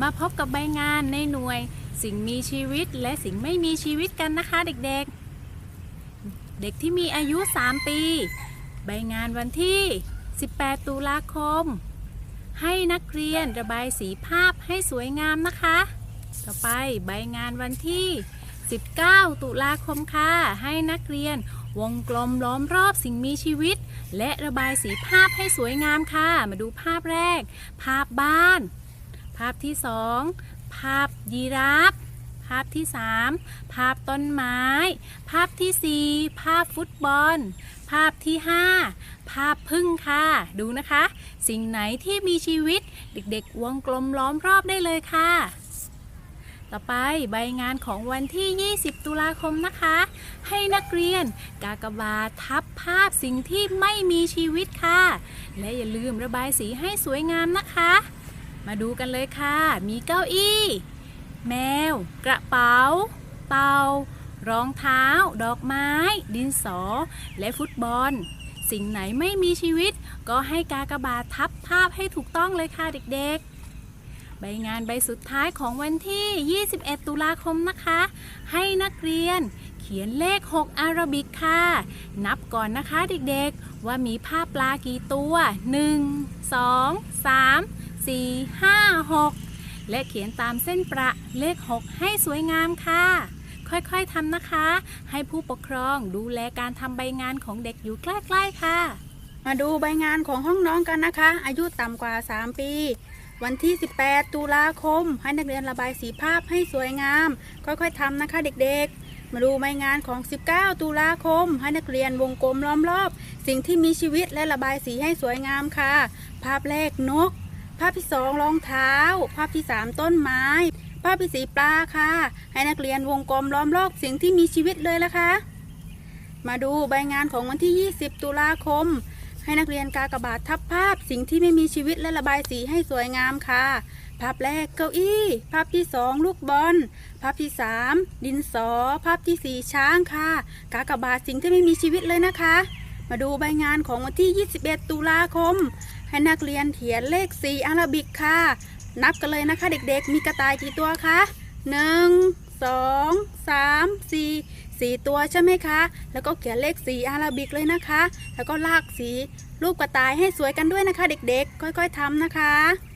มาพบกับใบงานในหน่วย สิ่งมีชีวิตและสิ่งไม่มีชีวิตกันนะคะเด็กๆ เด็กที่มีอายุ 3 ปี ใบงานวันที่ 18 ตุลาคม ให้นักเรียนระบายสีภาพให้สวยงามนะคะ ต่อไปใบงานวันที่ 19 ตุลาคมค่ะ ให้นักเรียนวงกลมล้อมรอบสิ่งมีชีวิต และระบายสีภาพให้สวยงามค่ะ มาดูภาพแรก ภาพบ้าน ภาพที่สองภาพยีราฟภาพที่สามภาพต้นไม้ ภาพที่สี่ภาพฟุตบอล ภาพที่ห้าภาพพึ่งค่ะ ดูนะคะ สิ่งไหนที่มีชีวิตเด็กๆ วงกลมล้อมรอบได้เลยค่ะ ต่อไปใบงานของวันที่ 20 ตุลาคมนะคะ ให้นักเรียนกากบาททับภาพสิ่งที่ไม่มีชีวิตค่ะ และอย่าลืมระบายสีให้สวยงามนะคะ มาดูกันเลยค่ะ มีเก้าอี้ แมว กระเป๋าเต่ารองเท้า ดอกไม้ ดินสอ และฟุตบอล สิ่งไหนไม่มีชีวิต ก็ให้กากบาททับภาพให้ถูกต้องเลยค่ะเด็กๆ ใบงานใบสุดท้ายของวันที่ 21 ตุลาคมนะคะ ให้นักเรียนเขียนเลข 6 อารบิกค่ะ นับก่อนนะคะเด็กๆ ว่ามีภาพปลากี่ตัว 1 2 3 4 5 6 และเขียนตามเส้นประเลข 6 ให้สวยงามค่ะ ค่อยๆทำนะคะ ให้ผู้ปกครองดูแลการทำใบงานของเด็กอยู่ใกล้ๆค่ะ มาดูใบงานของห้องน้องกันนะคะ อายุต่ำกว่า 3 ปีวันที่ 18 ตุลาคม ให้นักเรียนระบายสีภาพให้สวยงาม ค่อยๆทำนะคะเด็กๆ มาดูใบงานของ 19 ตุลาคม ให้นักเรียนวงกลมล้อมรอบ สิ่งที่มีชีวิตและระบายสีให้สวยงามค่ะ ภาพแรกนก ภาพที่สองรองเท้า ภาพที่สามต้นไม้ ภาพที่สี่ปลาค่ะ ให้นักเรียนวงกลมล้อมรอบสิ่งที่มีชีวิตเลยละคะ มาดูใบงานของวันที่ 20 ตุลาคม ให้นักเรียนกากบาททับภาพสิ่งที่ไม่มีชีวิตและระบายสีให้สวยงามค่ะ ภาพแรกเก้าอี้ ภาพที่สองลูกบอล ภาพที่สามดินสอ ภาพที่สี่ช้างค่ะ กากบาทสิ่งที่ไม่มีชีวิตเลยนะคะ มาดูใบงานของวันที่ 21 ตุลาคม ให้นักเรียนเขียนเลขสีอาราบิกค่ะ นับกันเลยนะคะ เด็กๆ มีกระต่ายกี่ตัวคะหนึ่งสองสามสี่สี่ตัวใช่ไหมคะ แล้วก็เขียนเลขสีอาราบิกเลยนะคะ แล้วก็ลากสีรูปกระต่ายให้สวยกันด้วยนะคะ เด็กๆ ค่อยๆทำนะคะ